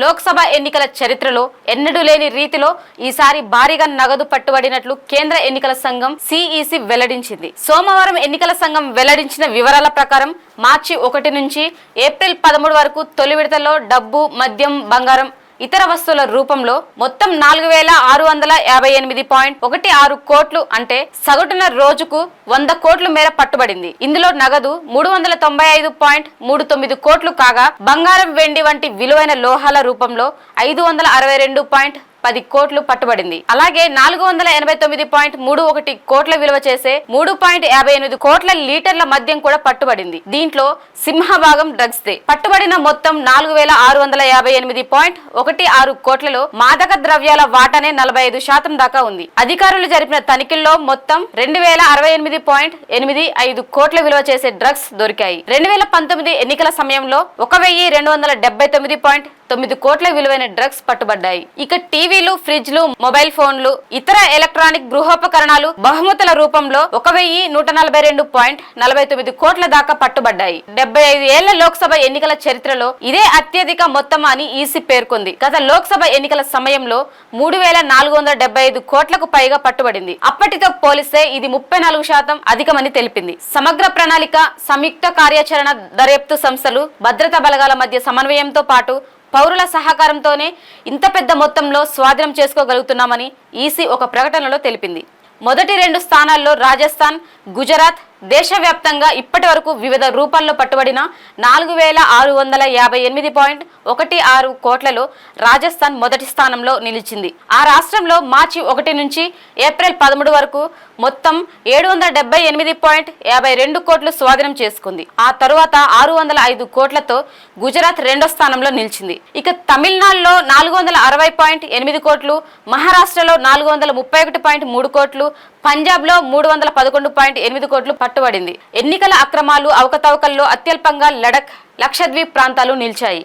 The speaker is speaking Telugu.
లోక్సభ ఎన్నికల చరిత్రలో ఎన్నడూ లేని రీతిలో ఈసారి భారీగా నగదు పట్టుబడినట్లు కేంద్ర ఎన్నికల సంఘం సిఈసి వెల్లడించింది. సోమవారం ఎన్నికల సంఘం వెల్లడించిన వివరాల ప్రకారం మార్చి ఒకటి నుంచి ఏప్రిల్ పదమూడు వరకు తొలి విడతలో డబ్బు మద్యం బంగారం ఇతర వస్తువుల రూపంలో మొత్తం నాలుగు వేల ఆరు వందల యాభై ఎనిమిది పాయింట్ ఒకటి ఆరు కోట్లు అంటే సగటున రోజుకు వంద కోట్ల మేర పట్టుబడింది. ఇందులో నగదు మూడు వందల తొంభై ఐదు పాయింట్ మూడు తొమ్మిది కోట్లు కాగా బంగారం వెండి వంటి విలువైన లోహాల రూపంలో ఐదు వందల అరవై రెండు పాయింట్ పది కోట్లు పట్టుబడింది. అలాగే నాలుగు వందల ఎనభై తొమ్మిది పాయింట్ మూడు ఒకటి కోట్ల విలువ చేసే మూడు పాయింట్ యాభై ఎనిమిది కోట్ల లీటర్ల మద్యం కూడా పట్టుబడింది. దీంట్లో సింహభాగం డ్రగ్స్ దే. పట్టుబడిన మొత్తం నాలుగు వేల ఆరు వందల యాభై ఎనిమిది పాయింట్ ఒకటి ఆరు కోట్లలో మాదక ద్రవ్యాల వాటానే నలభై ఐదు శాతం దాకా ఉంది. అధికారులు జరిపిన తనిఖీల్లో మొత్తం రెండు వేల అరవై ఎనిమిది పాయింట్ ఎనిమిది ఐదు కోట్ల విలువ చేసే డ్రగ్స్ దొరికాయి. రెండు వేల పంతొమ్మిది ఎన్నికల సమయంలో ఒక వెయ్యి రెండు వందల డెబ్బై తొమ్మిది పాయింట్ తొమ్మిది కోట్ల విలువైన డ్రగ్స్ పట్టుబడ్డాయి. ఇక టీవీలు ఫ్రిడ్జ్లు మొబైల్ ఫోన్లు ఇతర ఎలక్ట్రానిక్ గృహోపకరణాలు బహుమతుల రూపంలో ఒక వెయ్యి నూట నలభై రెండు పాయింట్ నలభై తొమ్మిది కోట్ల దాకా పట్టుబడ్డాయి. డెబ్బై ఐదు ఏళ్ళ లోక్సభ ఎన్నికల చరిత్రలో ఇదే అత్యధిక మొత్తం అని ఈసీ పేర్కొంది. గత లోక్సభ ఎన్నికల సమయంలో మూడు వేల నాలుగు వందల డెబ్బై ఐదు కోట్లకు పైగా పట్టుబడింది. అప్పటితో పోలిస్తే ఇది ముప్పై నాలుగు శాతం అధికమని తెలిపింది. సమగ్ర ప్రణాళిక సంయుక్త కార్యాచరణ దర్యాప్తు సంస్థలు భద్రతా బలగాల మధ్య సమన్వయంతో పాటు పౌరుల సహకారంతోనే ఇంత పెద్ద మొత్తంలో స్వాధీనం చేసుకోగలుగుతున్నామని ఈసీ ఒక ప్రకటనలో తెలిపింది. మొదటి రెండు స్థానాల్లో రాజస్థాన్ గుజరాత్ దేశవ్యాప్తంగా ఇప్పటి వరకు వివిధ రూపాల్లో పట్టుబడిన నాలుగు వేల ఆరు వందల యాభై ఎనిమిది పాయింట్ ఒకటి ఆరు కోట్లలో రాజస్థాన్ మొదటి స్థానంలో నిలిచింది. ఆ రాష్ట్రంలో మార్చి ఒకటి నుంచి ఏప్రిల్ పదమూడు వరకు మొత్తం ఏడు వందల డెబ్బై ఎనిమిది పాయింట్ యాభై రెండు కోట్లు స్వాధీనం చేసుకుంది. ఆ తరువాత ఆరు వందల ఐదు కోట్లతో గుజరాత్ రెండో స్థానంలో నిలిచింది. ఇక తమిళనాడులో నాలుగు వందల అరవై పాయింట్ ఎనిమిది కోట్లు మహారాష్ట్రలో నాలుగు వందల ముప్పై ఒకటి పాయింట్ మూడు కోట్లు పంజాబ్లో మూడు వందల పదకొండు పాయింట్ ఎనిమిది కోట్లు పట్టుబడింది. ఎన్నికల అక్రమాలు అవకతవకల్లో అత్యల్పంగా లడక్ లక్షద్వీప్ ప్రాంతాలు నిలిచాయి.